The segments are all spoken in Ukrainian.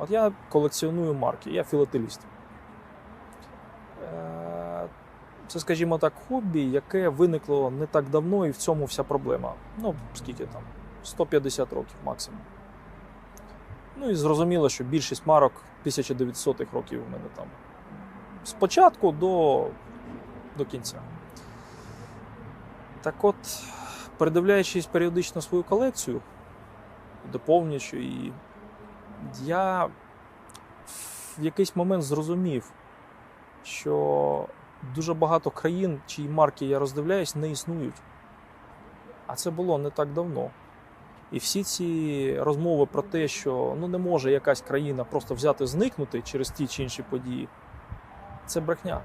От я колекціоную марки, я філателіст. Е, Це, скажімо так, хобі, яке виникло не так давно, і в цьому вся проблема. Ну, скільки там? 150 років максимум. Ну і зрозуміло, що більшість марок 1900-х років у мене там. Спочатку до, до кінця. Так от, передивляючись періодично свою колекцію, доповнюючи її, я в якийсь момент зрозумів, що дуже багато країн, чиї марки я роздивляюсь, не існують. А це було не так давно. І всі ці розмови про те, що ну, не може якась країна просто взяти зникнути через ті чи інші події, це брехня.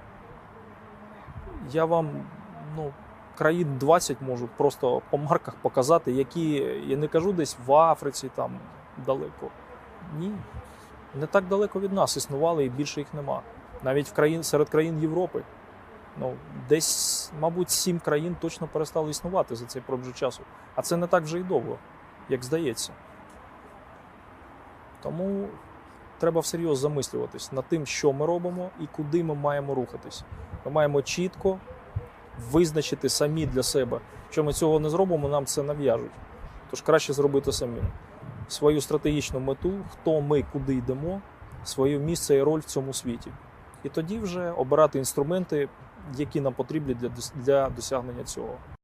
Я вам ну, країн 20 можу просто по марках показати, які, я не кажу десь в Африці, там далеко. Ні. Не так далеко від нас існували і більше їх нема. Навіть в країн, серед країн Європи. Ну, десь, мабуть, сім країн точно перестали існувати за цей проміжок часу. А це не так вже й довго, як здається. Тому треба всерйоз замислюватись над тим, що ми робимо і куди ми маємо рухатись. Ми маємо чітко визначити самі для себе. Якщо ми цього не зробимо, нам це нав'яжуть. Тож краще зробити самим свою стратегічну мету, хто ми, куди йдемо, своє місце і роль в цьому світі. І тоді вже обирати інструменти, які нам потрібні для, для досягнення цього.